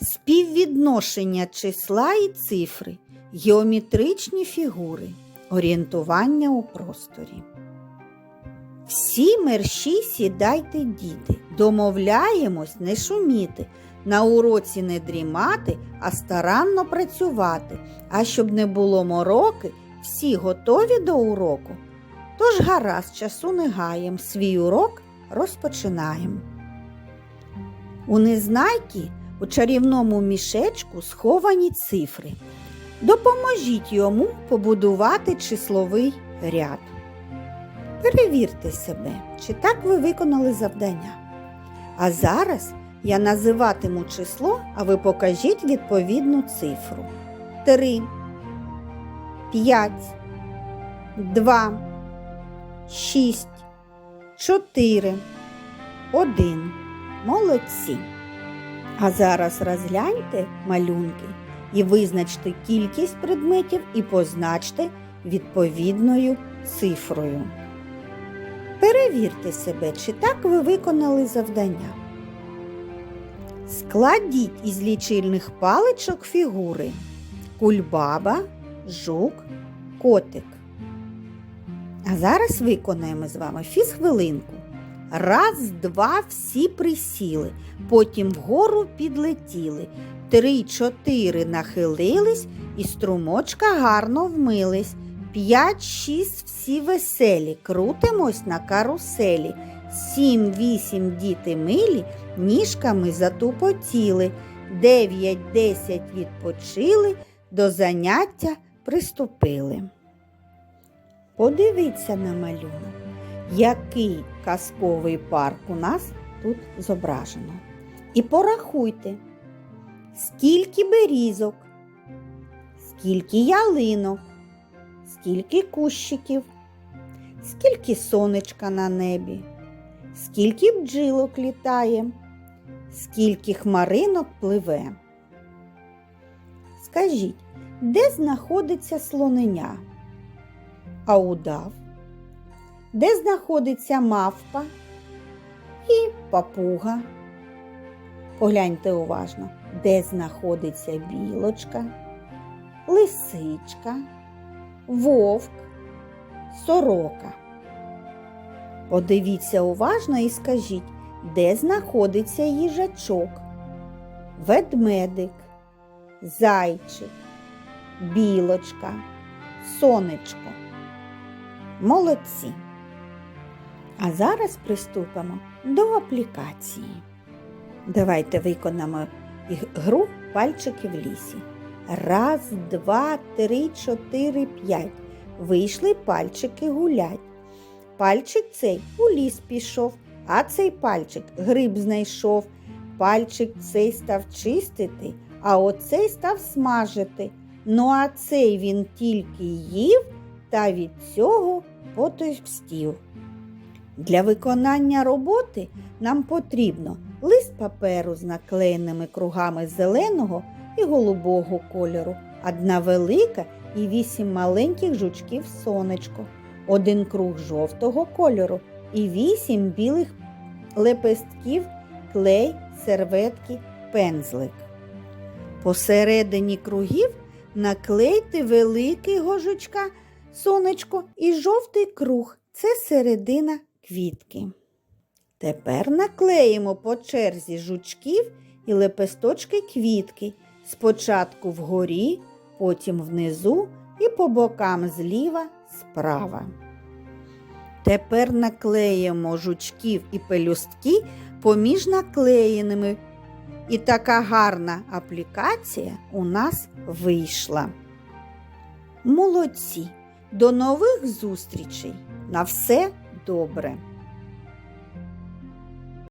співвідношення числа і цифри, геометричні фігури, орієнтування у просторі. Всі мерщі сідайте, діти, домовляємось не шуміти, на уроці не дрімати, а старанно працювати. А щоб не було мороки, всі готові до уроку. Тож гаразд часу не гаєм, свій урок розпочинаємо. У незнайки у чарівному мішечку сховані цифри. Допоможіть йому побудувати числовий ряд. Перевірте себе, чи так ви виконали завдання. А зараз я називатиму число, а ви покажіть відповідну цифру. 3, 5, 2, 6, 4, 1. Молодці. А зараз розгляньте малюнки і визначте кількість предметів і позначте відповідною цифрою. Перевірте себе, чи так ви виконали завдання. Складіть із лічильних паличок фігури кульбаба, жук, котик. А зараз виконаємо з вами фізхвилинку. Раз, два, всі присіли, потім вгору підлетіли. Три, чотири нахилились і струмочка гарно вмились. П'ять, шість всі веселі, крутимось на каруселі. Сім, вісім діти милі, ніжками затупотіли. Дев'ять, десять відпочили, до заняття приступили. Подивіться на малюнок, який казковий парк у нас тут зображено. І порахуйте, скільки берізок, скільки ялинок, скільки кущиків, скільки сонечка на небі, скільки бджілок літає, скільки хмаринок пливе. Скажіть, де знаходиться слоненя? А удав? Де знаходиться мавпа і папуга? Погляньте уважно, де знаходиться білочка, лисичка, вовк, сорока. Подивіться уважно і скажіть, де знаходиться їжачок, ведмедик, зайчик, білочка, сонечко. Молодці. А зараз приступимо до аплікації. Давайте виконаємо гру пальчики в лісі. Раз, два, три, чотири, п'ять. Вийшли пальчики гулять. Пальчик цей у ліс пішов, а цей пальчик гриб знайшов. Пальчик цей став чистити, а оцей став смажити. Ну а цей він тільки їв та від цього потовстів. Для виконання роботи нам потрібно лист паперу з наклеєними кругами зеленого і голубого кольору, одна велика і вісім маленьких жучків сонечко, один круг жовтого кольору і вісім білих лепестків, клей, серветки, пензлик. Посередині кругів наклейте великого жучка сонечко і жовтий круг це середина квітки. Тепер наклеїмо по черзі жучків і лепесточки квітки. Спочатку вгорі, потім внизу і по бокам зліва справа. Тепер наклеїмо жучків і пелюстки поміж наклеєними. І така гарна аплікація у нас вийшла. Молодці! До нових зустрічей! На все добре!